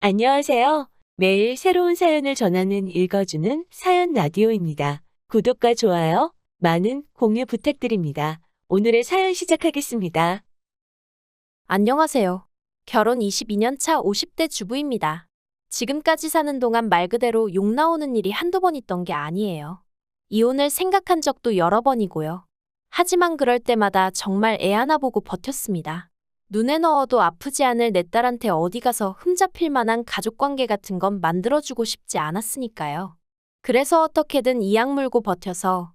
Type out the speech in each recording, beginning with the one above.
안녕하세요. 매일 새로운 사연을 전하는 읽어주는 사연 라디오입니다. 구독과 좋아요, 많은 공유 부탁드립니다. 오늘의 사연 시작하겠습니다. 안녕하세요. 결혼 22년 차 50대 주부입니다. 지금까지 사는 동안 말 그대로 욕 나오는 일이 한두 번 있던 게 아니에요. 이혼을 생각한 적도 여러 번이고요. 하지만 그럴 때마다 정말 애 하나 보고 버텼습니다. 눈에 넣어도 아프지 않을 내 딸한테 어디 가서 흠잡힐 만한 가족관계 같은 건 만들어주고 싶지 않았으니까요. 그래서 어떻게든 이악 물고 버텨서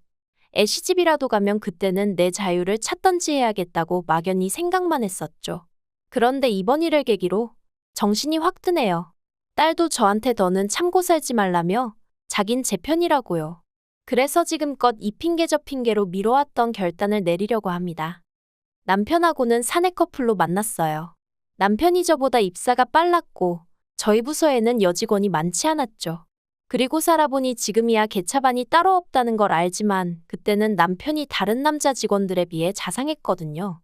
애 시집이라도 가면 그때는 내 자유를 찾던지 해야겠다고 막연히 생각만 했었죠. 그런데 이번 일을 계기로 정신이 확 드네요. 딸도 저한테 더는 참고 살지 말라며 자긴 제 편이라고요. 그래서 지금껏 이 핑계 저 핑계로 미뤄왔던 결단을 내리려고 합니다. 남편하고는 사내 커플로 만났어요. 남편이 저보다 입사가 빨랐고 저희 부서에는 여직원이 많지 않았죠. 그리고 살아보니 지금이야 개차반이 따로 없다는 걸 알지만 그때는 남편이 다른 남자 직원들에 비해 자상했거든요.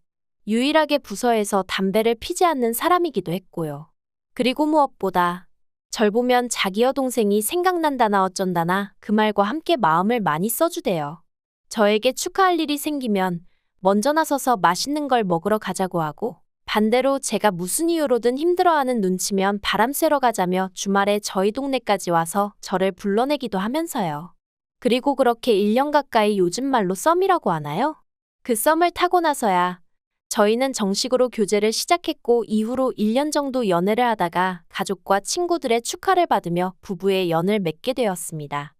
유일하게 부서에서 담배를 피지 않는 사람이기도 했고요. 그리고 무엇보다 절 보면 자기 여동생이 생각난다나 어쩐다나 그 말과 함께 마음을 많이 써주대요. 저에게 축하할 일이 생기면 먼저 나서서 맛있는 걸 먹으러 가자고 하고 반대로 제가 무슨 이유로든 힘들어하는 눈치면 바람 쐬러 가자며 주말에 저희 동네까지 와서 저를 불러내기도 하면서요. 그리고 그렇게 1년 가까이 요즘 말로 썸이라고 하나요? 그 썸을 타고 나서야 저희는 정식으로 교제를 시작했고 이후로 1년 정도 연애를 하다가 가족과 친구들의 축하를 받으며 부부의 연을 맺게 되었습니다.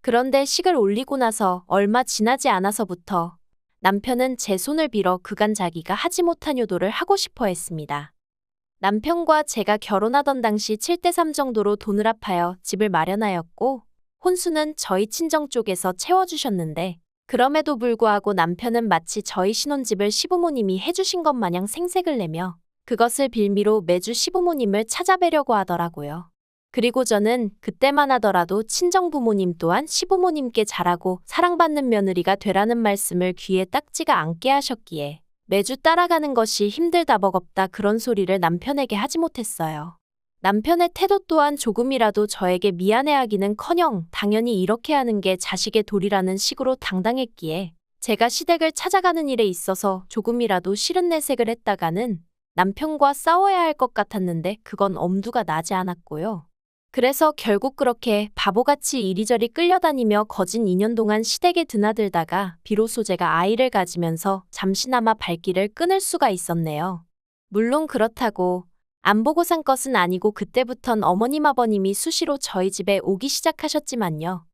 그런데 식을 올리고 나서 얼마 지나지 않아서부터 남편은 제 손을 빌어 그간 자기가 하지 못한 효도를 하고 싶어 했습니다. 남편과 제가 결혼하던 당시 7대3 정도로 돈을 합하여 집을 마련하였고 혼수는 저희 친정 쪽에서 채워주셨는데 그럼에도 불구하고 남편은 마치 저희 신혼집을 시부모님이 해주신 것 마냥 생색을 내며 그것을 빌미로 매주 시부모님을 찾아뵈려고 하더라고요. 그리고 저는 그때만 하더라도 친정 부모님 또한 시부모님께 잘하고 사랑받는 며느리가 되라는 말씀을 귀에 딱지가 않게 하셨기에 매주 따라가는 것이 힘들다 버겁다 그런 소리를 남편에게 하지 못했어요. 남편의 태도 또한 조금이라도 저에게 미안해하기는 커녕 당연히 이렇게 하는 게 자식의 도리라는 식으로 당당했기에 제가 시댁을 찾아가는 일에 있어서 조금이라도 싫은 내색을 했다가는 남편과 싸워야 할 것 같았는데 그건 엄두가 나지 않았고요. 그래서 결국 그렇게 바보같이 이리저리 끌려다니며 거진 2년 동안 시댁에 드나들다가 비로소 제가 아이를 가지면서 잠시나마 발길을 끊을 수가 있었네요. 물론 그렇다고 안 보고 산 것은 아니고 그때부턴 어머님 아버님이 수시로 저희 집에 오기 시작하셨지만요.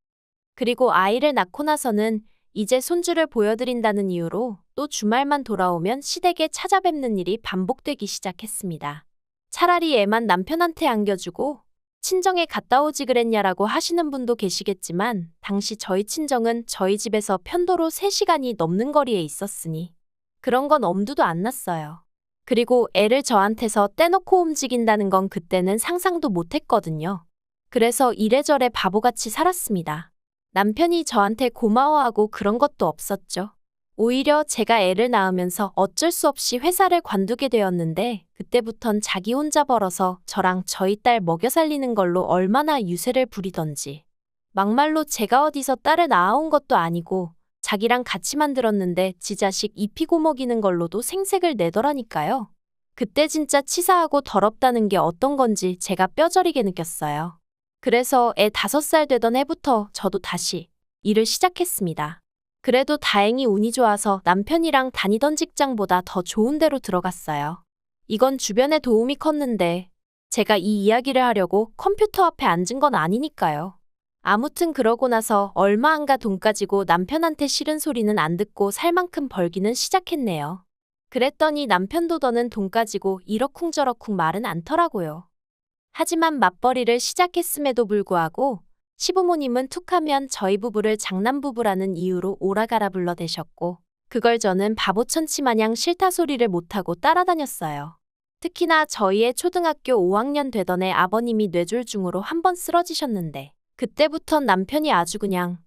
그리고 아이를 낳고 나서는 이제 손주를 보여드린다는 이유로 또 주말만 돌아오면 시댁에 찾아뵙는 일이 반복되기 시작했습니다. 차라리 애만 남편한테 안겨주고 친정에 갔다 오지 그랬냐라고 하시는 분도 계시겠지만 당시 저희 친정은 저희 집에서 편도로 3시간이 넘는 거리에 있었으니 그런 건 엄두도 안 났어요. 그리고 애를 저한테서 떼놓고 움직인다는 건 그때는 상상도 못 했거든요. 그래서 이래저래 바보같이 살았습니다. 남편이 저한테 고마워하고 그런 것도 없었죠. 오히려 제가 애를 낳으면서 어쩔 수 없이 회사를 관두게 되었는데 그때부턴 자기 혼자 벌어서 저랑 저희 딸 먹여 살리는 걸로 얼마나 유세를 부리던지. 막말로 제가 어디서 딸을 낳아온 것도 아니고 자기랑 같이 만들었는데 지 자식 입히고 먹이는 걸로도 생색을 내더라니까요. 그때 진짜 치사하고 더럽다는 게 어떤 건지 제가 뼈저리게 느꼈어요. 그래서 애 다섯 살 되던 해부터 저도 다시 일을 시작했습니다. 그래도 다행히 운이 좋아서 남편이랑 다니던 직장보다 더 좋은 데로 들어갔어요. 이건 주변에 도움이 컸는데 제가 이 이야기를 하려고 컴퓨터 앞에 앉은 건 아니니까요. 아무튼 그러고 나서 얼마 안 가 돈 가지고 남편한테 싫은 소리는 안 듣고 살 만큼 벌기는 시작했네요. 그랬더니 남편도 더는 돈 가지고 이러쿵저러쿵 말은 않더라고요. 하지만 맞벌이를 시작했음에도 불구하고 시부모님은 툭하면 저희 부부를 장남부부라는 이유로 오라가라 불러대셨고 그걸 저는 바보천치 마냥 싫다 소리를 못하고 따라다녔어요. 특히나 저희의 초등학교 5학년 되던 애 아버님이 뇌졸중으로 한 번 쓰러지셨는데 그때부턴 남편이 아주 그냥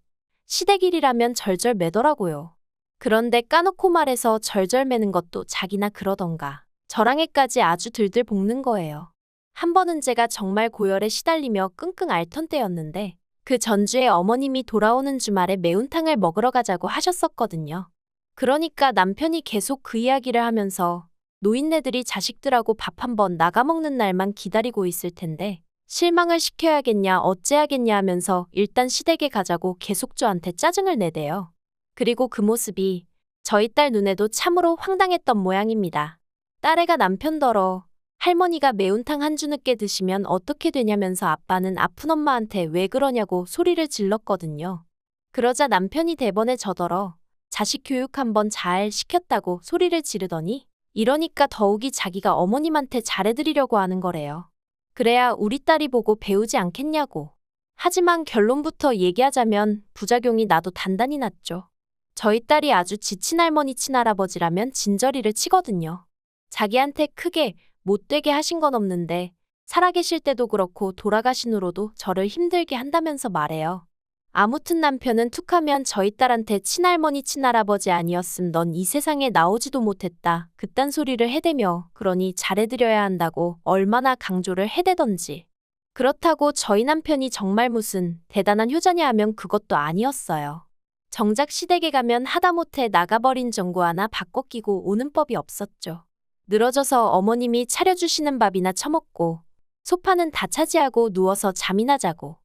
시댁일이라면 절절 매더라고요. 그런데 까놓고 말해서 절절 매는 것도 자기나 그러던가 저랑 애까지 아주 들들 볶는 거예요. 한 번은 제가 정말 고열에 시달리며 끙끙 앓던 때였는데 그 전주에 어머님이 돌아오는 주말에 매운탕을 먹으러 가자고 하셨었거든요. 그러니까 남편이 계속 그 이야기를 하면서 노인네들이 자식들하고 밥 한 번 나가 먹는 날만 기다리고 있을 텐데 실망을 시켜야겠냐 어째야겠냐 하면서 일단 시댁에 가자고 계속 저한테 짜증을 내대요. 그리고 그 모습이 저희 딸 눈에도 참으로 황당했던 모양입니다. 딸애가 남편더러 할머니가 매운탕 한 주 늦게 드시면 어떻게 되냐면서 아빠는 아픈 엄마한테 왜 그러냐고 소리를 질렀거든요. 그러자 남편이 대번에 저더러 자식 교육 한번 잘 시켰다고 소리를 지르더니 이러니까 더욱이 자기가 어머님한테 잘해드리려고 하는 거래요. 그래야 우리 딸이 보고 배우지 않겠냐고. 하지만 결론부터 얘기하자면 부작용이 나도 단단히 났죠. 저희 딸이 아주 지친 할머니 친할아버지라면 진저리를 치거든요. 자기한테 크게 못되게 하신 건 없는데 살아계실 때도 그렇고 돌아가신 후로도 저를 힘들게 한다면서 말해요. 아무튼 남편은 툭하면 저희 딸한테 친할머니 친할아버지 아니었음 넌 이 세상에 나오지도 못했다. 그딴 소리를 해대며 그러니 잘해드려야 한다고 얼마나 강조를 해대던지. 그렇다고 저희 남편이 정말 무슨 대단한 효자냐 하면 그것도 아니었어요. 정작 시댁에 가면 하다못해 나가버린 전구 하나 바꿔 끼고 오는 법이 없었죠. 늘어져서 어머님이 차려주시는 밥이나 처먹고 소파는 다 차지하고 누워서 잠이나 자고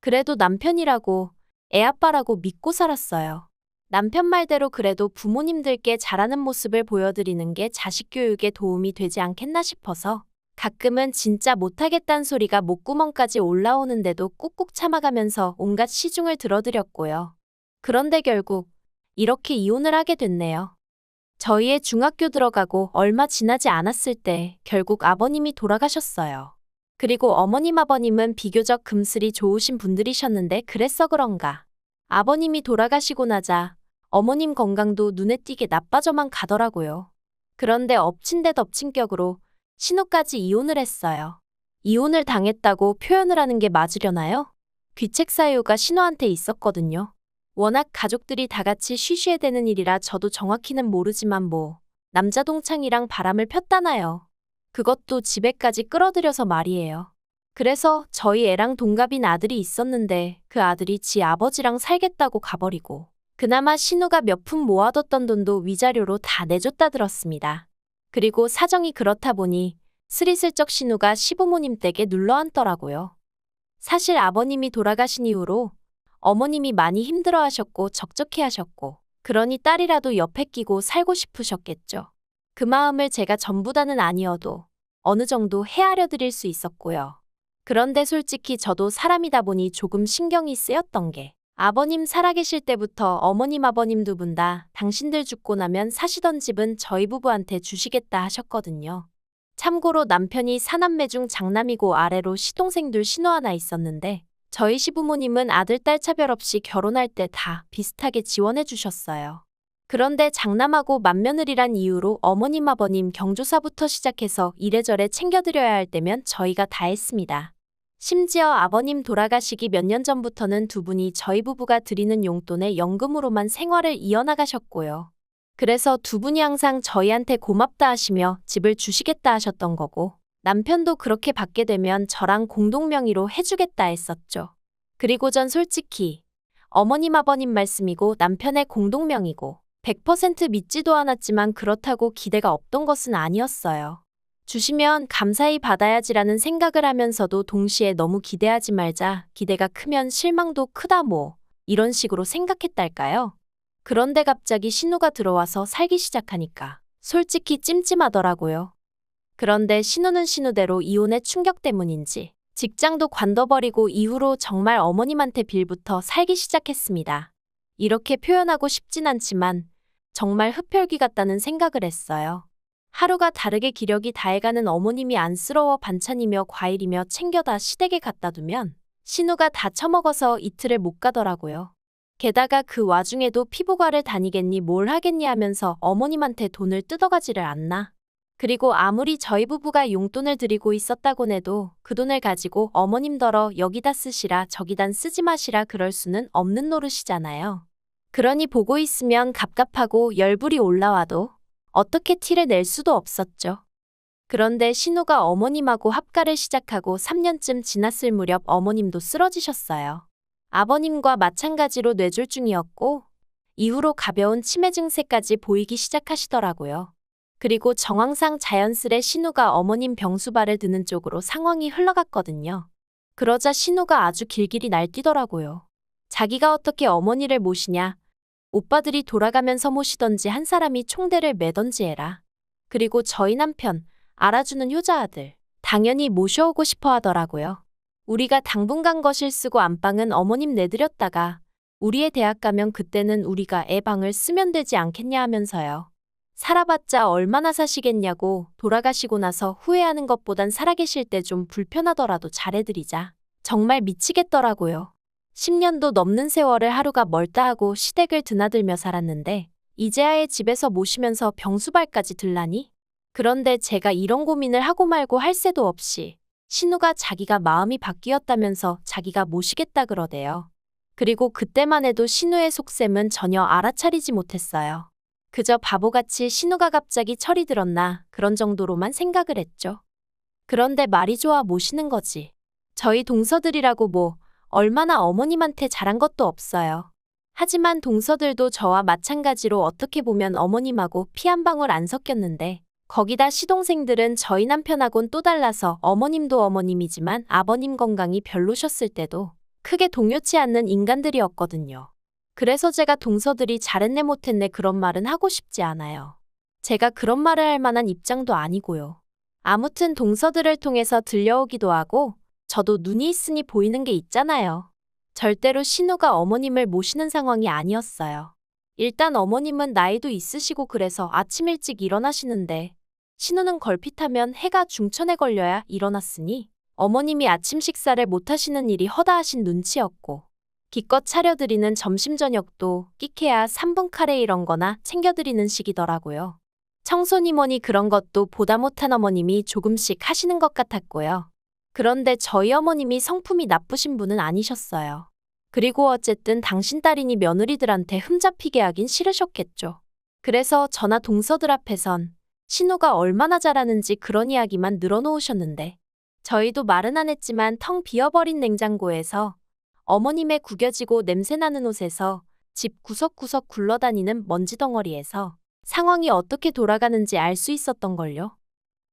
그래도 남편이라고 애아빠라고 믿고 살았어요. 남편 말대로 그래도 부모님들께 잘하는 모습을 보여드리는 게 자식 교육에 도움이 되지 않겠나 싶어서 가끔은 진짜 못하겠다는 소리가 목구멍까지 올라오는데도 꾹꾹 참아가면서 온갖 시중을 들어드렸고요. 그런데 결국 이렇게 이혼을 하게 됐네요. 저희의 중학교 들어가고 얼마 지나지 않았을 때 결국 아버님이 돌아가셨어요. 그리고 어머님 아버님은 비교적 금슬이 좋으신 분들이셨는데 그래서 그런가. 아버님이 돌아가시고 나자 어머님 건강도 눈에 띄게 나빠져만 가더라고요. 그런데 엎친 데 덮친 격으로 신우까지 이혼을 했어요. 이혼을 당했다고 표현을 하는 게 맞으려나요? 귀책 사유가 신우한테 있었거든요. 워낙 가족들이 다 같이 쉬쉬해대는 일이라 저도 정확히는 모르지만 뭐 남자 동창이랑 바람을 폈다나요. 그것도 집에까지 끌어들여서 말이에요. 그래서 저희 애랑 동갑인 아들이 있었는데 그 아들이 지 아버지랑 살겠다고 가버리고 그나마 신우가 몇 푼 모아뒀던 돈도 위자료로 다 내줬다 들었습니다. 그리고 사정이 그렇다 보니 스리슬쩍 신우가 시부모님 댁에 눌러앉더라고요. 사실 아버님이 돌아가신 이후로 어머님이 많이 힘들어 하셨고 적적해 하셨고 그러니 딸이라도 옆에 끼고 살고 싶으셨겠죠. 그 마음을 제가 전부 다는 아니어도 어느 정도 헤아려 드릴 수 있었고요. 그런데 솔직히 저도 사람이다 보니 조금 신경이 쓰였던 게 아버님 살아계실 때부터 어머님 아버님 두 분 다 당신들 죽고 나면 사시던 집은 저희 부부한테 주시겠다 하셨거든요. 참고로 남편이 사남매 중 장남이고 아래로 시동생들 신호 하나 있었는데 저희 시부모님은 아들 딸 차별 없이 결혼할 때 다 비슷하게 지원해 주셨어요. 그런데 장남하고 맏며느리란 이유로 어머님 아버님 경조사부터 시작해서 이래저래 챙겨드려야 할 때면 저희가 다 했습니다. 심지어 아버님 돌아가시기 몇 년 전부터는 두 분이 저희 부부가 드리는 용돈에 연금으로만 생활을 이어나가셨고요. 그래서 두 분이 항상 저희한테 고맙다 하시며 집을 주시겠다 하셨던 거고 남편도 그렇게 받게 되면 저랑 공동명의로 해주겠다 했었죠. 그리고 전 솔직히 어머님 아버님 말씀이고 남편의 공동명의고 100% 믿지도 않았지만 그렇다고 기대가 없던 것은 아니었어요. 주시면 감사히 받아야지라는 생각을 하면서도 동시에 너무 기대하지 말자. 기대가 크면 실망도 크다 뭐. 이런 식으로 생각했달까요? 그런데 갑자기 신우가 들어와서 살기 시작하니까 솔직히 찜찜하더라고요. 그런데 신우는 신우대로 이혼의 충격 때문인지 직장도 관둬버리고 이후로 정말 어머님한테 빌부터 살기 시작했습니다. 이렇게 표현하고 싶진 않지만 정말 흡혈귀 같다는 생각을 했어요. 하루가 다르게 기력이 다해가는 어머님이 안쓰러워 반찬이며 과일이며 챙겨다 시댁에 갖다 두면 신우가 다 처먹어서 이틀을 못 가더라고요. 게다가 그 와중에도 피부과를 다니겠니 뭘 하겠니 하면서 어머님한테 돈을 뜯어가지를 않나. 그리고 아무리 저희 부부가 용돈을 드리고 있었다곤 해도 그 돈을 가지고 어머님더러 여기다 쓰시라 저기단 쓰지 마시라 그럴 수는 없는 노릇이잖아요. 그러니 보고 있으면 갑갑하고 열불이 올라와도 어떻게 티를 낼 수도 없었죠. 그런데 신우가 어머님하고 합가를 시작하고 3년쯤 지났을 무렵 어머님도 쓰러지셨어요. 아버님과 마찬가지로 뇌졸중이었고 이후로 가벼운 치매 증세까지 보이기 시작하시더라고요. 그리고 정황상 자연스레 신우가 어머님 병수발을 드는 쪽으로 상황이 흘러갔거든요. 그러자 신우가 아주 길길이 날뛰더라고요. 자기가 어떻게 어머니를 모시냐. 오빠들이 돌아가면서 모시던지 한 사람이 총대를 매던지 해라. 그리고 저희 남편, 알아주는 효자 아들, 당연히 모셔오고 싶어 하더라고요. 우리가 당분간 거실 쓰고 안방은 어머님 내드렸다가 우리의 대학 가면 그때는 우리가 애 방을 쓰면 되지 않겠냐 하면서요. 살아봤자 얼마나 사시겠냐고 돌아가시고 나서 후회하는 것보단 살아계실 때 좀 불편하더라도 잘해드리자. 정말 미치겠더라고요. 10년도 넘는 세월을 하루가 멀다 하고 시댁을 드나들며 살았는데 이제아의 집에서 모시면서 병수발까지 들라니? 그런데 제가 이런 고민을 하고 말고 할 새도 없이 신우가 자기가 마음이 바뀌었다면서 자기가 모시겠다 그러대요. 그리고 그때만 해도 신우의 속셈은 전혀 알아차리지 못했어요. 그저 바보같이 신우가 갑자기 철이 들었나 그런 정도로만 생각을 했죠. 그런데 말이 좋아 모시는 거지. 저희 동서들이라고 뭐 얼마나 어머님한테 잘한 것도 없어요. 하지만 동서들도 저와 마찬가지로 어떻게 보면 어머님하고 피 한 방울 안 섞였는데 거기다 시동생들은 저희 남편하곤 또 달라서 어머님도 어머님이지만 아버님 건강이 별로셨을 때도 크게 동요치 않는 인간들이었거든요. 그래서 제가 동서들이 잘했네 못했네 그런 말은 하고 싶지 않아요. 제가 그런 말을 할 만한 입장도 아니고요. 아무튼 동서들을 통해서 들려오기도 하고 저도 눈이 있으니 보이는 게 있잖아요. 절대로 신우가 어머님을 모시는 상황이 아니었어요. 일단 어머님은 나이도 있으시고 그래서 아침 일찍 일어나시는데 신우는 걸핏하면 해가 중천에 걸려야 일어났으니 어머님이 아침 식사를 못 하시는 일이 허다하신 눈치였고 기껏 차려드리는 점심 저녁도 끼케야 3분 카레 이런 거나 챙겨드리는 식이더라고요. 뭐니 그런 것도 보다 못한 어머님이 조금씩 하시는 것 같았고요. 그런데 저희 어머님이 성품이 나쁘신 분은 아니셨어요. 그리고 어쨌든 당신 딸이니 며느리들한테 흠잡히게 하긴 싫으셨겠죠. 그래서 저나 동서들 앞에선 신우가 얼마나 잘하는지 그런 이야기만 늘어놓으셨는데 저희도 말은 안 했지만 텅 비어버린 냉장고에서 어머님의 구겨지고 냄새나는 옷에서 집 구석구석 굴러다니는 먼지 덩어리에서 상황이 어떻게 돌아가는지 알 수 있었던 걸요.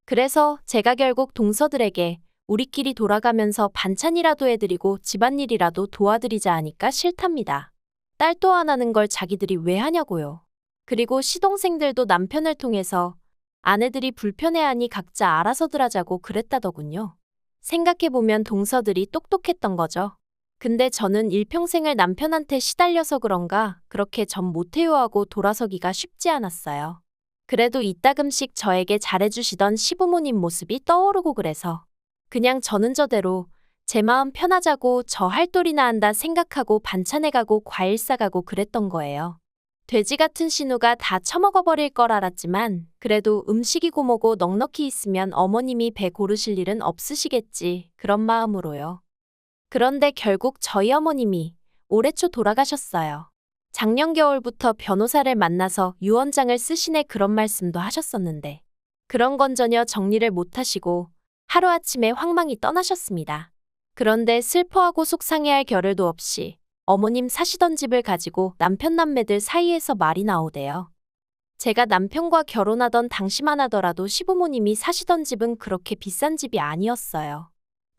그래서 제가 결국 동서들에게 우리끼리 돌아가면서 반찬이라도 해드리고 집안일이라도 도와드리자 하니까 싫답니다. 딸또 하나는 걸 자기들이 왜 하냐고요. 그리고 시동생들도 남편을 통해서 아내들이 불편해하니 각자 알아서들 하자고 그랬다더군요. 생각해보면 동서들이 똑똑했던 거죠. 근데 저는 일평생을 남편한테 시달려서 그런가 그렇게 전 못해요 하고 돌아서기가 쉽지 않았어요. 그래도 이따금씩 저에게 잘해주시던 시부모님 모습이 떠오르고 그래서 그냥 저는 저대로 제 마음 편하자고 저 할돌이나 한다 생각하고 반찬해가고 과일 싸가고 그랬던 거예요. 돼지 같은 신우가 다 처먹어버릴 걸 알았지만 그래도 음식이고 뭐고 넉넉히 있으면 어머님이 배 고르실 일은 없으시겠지 그런 마음으로요. 그런데 결국 저희 어머님이 올해 초 돌아가셨어요. 작년 겨울부터 변호사를 만나서 유언장을 쓰시네 그런 말씀도 하셨었는데 그런 건 전혀 정리를 못 하시고 하루아침에 황망히 떠나셨습니다. 그런데 슬퍼하고 속상해할 겨를도 없이 어머님 사시던 집을 가지고 남편 남매들 사이에서 말이 나오대요. 제가 남편과 결혼하던 당시만 하더라도 시부모님이 사시던 집은 그렇게 비싼 집이 아니었어요.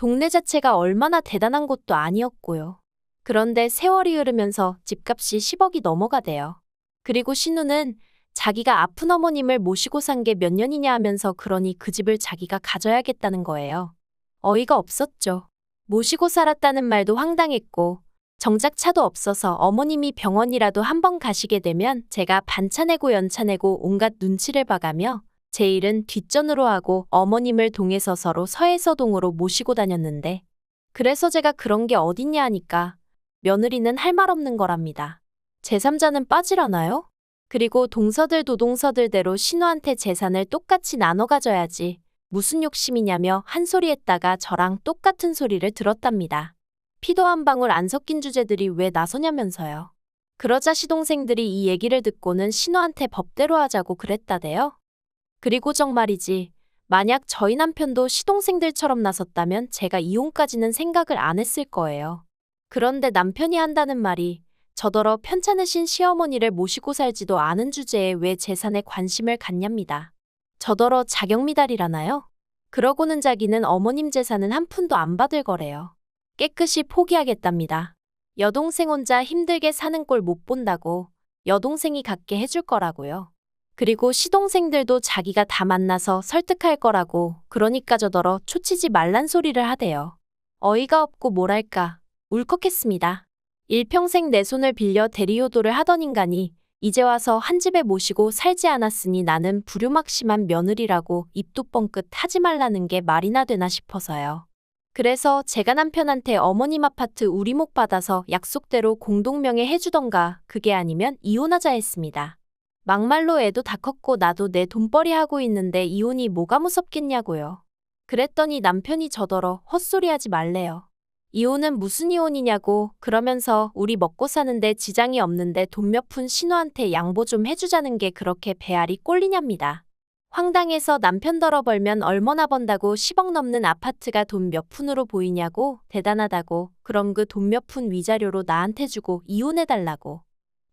동네 자체가 얼마나 대단한 곳도 아니었고요. 그런데 세월이 흐르면서 집값이 10억이 넘어가대요. 그리고 신우는 자기가 아픈 어머님을 모시고 산 게 몇 년이냐 하면서 그러니 그 집을 자기가 가져야겠다는 거예요. 어이가 없었죠. 모시고 살았다는 말도 황당했고 정작 차도 없어서 어머님이 병원이라도 한번 가시게 되면 제가 반찬내고 연차 내고 온갖 눈치를 봐가며 제 일은 뒷전으로 하고 어머님을 동에서 서로 서해서동으로 모시고 다녔는데 그래서 제가 그런 게 어딨냐 하니까 며느리는 할 말 없는 거랍니다. 제3자는 빠지라나요? 그리고 동서들 도동서들대로 신우한테 재산을 똑같이 나눠 가져야지 무슨 욕심이냐며 한 소리 했다가 저랑 똑같은 소리를 들었답니다. 피도 한 방울 안 섞인 주제들이 왜 나서냐면서요. 그러자 시동생들이 이 얘기를 듣고는 신우한테 법대로 하자고 그랬다대요. 그리고 정말이지 만약 저희 남편도 시동생들처럼 나섰다면 제가 이혼까지는 생각을 안 했을 거예요. 그런데 남편이 한다는 말이 저더러 편찮으신 시어머니를 모시고 살지도 않은 주제에 왜 재산에 관심을 갖냐입니다. 저더러 자격미달이라나요? 그러고는 자기는 어머님 재산은 한 푼도 안 받을 거래요. 깨끗이 포기하겠답니다. 여동생 혼자 힘들게 사는 꼴 못 본다고 여동생이 갖게 해줄 거라고요. 그리고 시동생들도 자기가 다 만나서 설득할 거라고 그러니까 저더러 초치지 말란 소리를 하대요. 어이가 없고 뭐랄까 울컥했습니다. 일평생 내 손을 빌려 대리효도를 하던 인간이 이제 와서 한 집에 모시고 살지 않았으니 나는 불효막심한 며느리라고 입도 뻥끗 하지 말라는 게 말이나 되나 싶어서요. 그래서 제가 남편한테 어머님 아파트 우리목 받아서 약속대로 공동명의 해주던가 그게 아니면 이혼하자 했습니다. 막말로 애도 다 컸고 나도 내 돈벌이 하고 있는데 이혼이 뭐가 무섭겠냐고요. 그랬더니 남편이 저더러 헛소리하지 말래요. 이혼은 무슨 이혼이냐고 그러면서 우리 먹고 사는데 지장이 없는데 돈 몇 푼 신우한테 양보 좀 해주자는 게 그렇게 배알이 꼴리냐입니다. 황당해서 남편 덜어 벌면 얼마나 번다고 10억 넘는 아파트가 돈 몇 푼으로 보이냐고 대단하다고 그럼 그 돈 몇 푼 위자료로 나한테 주고 이혼해달라고.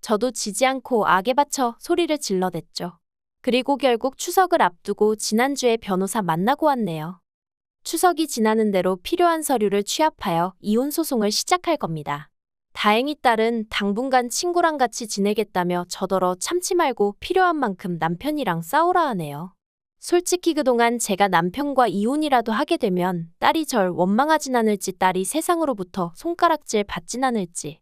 저도 지지 않고 악에 받쳐 소리를 질러댔죠. 그리고 결국 추석을 앞두고 지난주에 변호사 만나고 왔네요. 추석이 지나는 대로 필요한 서류를 취합하여 이혼 소송을 시작할 겁니다. 다행히 딸은 당분간 친구랑 같이 지내겠다며 저더러 참지 말고 필요한 만큼 남편이랑 싸우라 하네요. 솔직히 그동안 제가 남편과 이혼이라도 하게 되면 딸이 절 원망하진 않을지 딸이 세상으로부터 손가락질 받진 않을지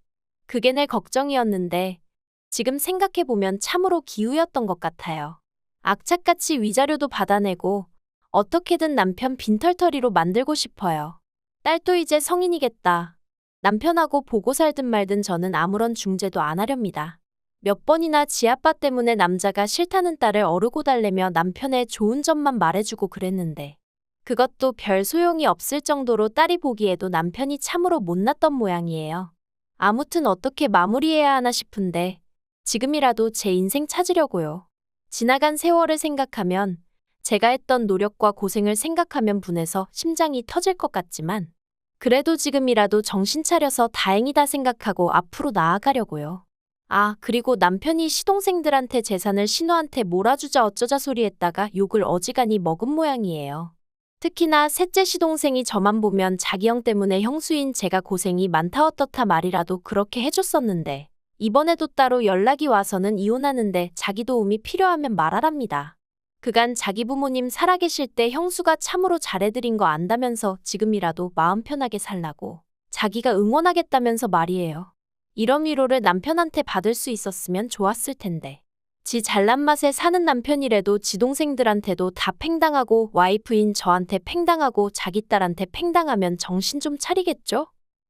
그게 내 걱정이었는데 지금 생각해보면 참으로 기우였던 것 같아요. 악착같이 위자료도 받아내고 어떻게든 남편 빈털터리로 만들고 싶어요. 딸도 이제 성인이겠다. 남편하고 보고 살든 말든 저는 아무런 중재도 안 하렵니다. 몇 번이나 지 아빠 때문에 남자가 싫다는 딸을 어르고 달래며 남편의 좋은 점만 말해주고 그랬는데 그것도 별 소용이 없을 정도로 딸이 보기에도 남편이 참으로 못났던 모양이에요. 아무튼 어떻게 마무리해야 하나 싶은데 지금이라도 제 인생 찾으려고요. 지나간 세월을 생각하면 제가 했던 노력과 고생을 생각하면 분해서 심장이 터질 것 같지만 그래도 지금이라도 정신 차려서 다행이다 생각하고 앞으로 나아가려고요. 아, 그리고 남편이 시동생들한테 재산을 신우한테 몰아주자 어쩌자 소리 했다가 욕을 어지간히 먹은 모양이에요. 특히나 셋째 시동생이 저만 보면 자기 형 때문에 형수인 제가 고생이 많다 어떻다 말이라도 그렇게 해줬었는데 이번에도 따로 연락이 와서는 이혼하는데 자기 도움이 필요하면 말하랍니다. 그간 자기 부모님 살아계실 때 형수가 참으로 잘해드린 거 안다면서 지금이라도 마음 편하게 살라고 자기가 응원하겠다면서 말이에요. 이런 위로를 남편한테 받을 수 있었으면 좋았을 텐데. 지 잘난 맛에 사는 남편이라도 지 동생들한테도 다 팽당하고 와이프인 저한테 팽당하고 자기 딸한테 팽당하면 정신 좀 차리겠죠?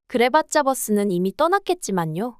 그래봤자 버스는 이미 떠났겠지만요.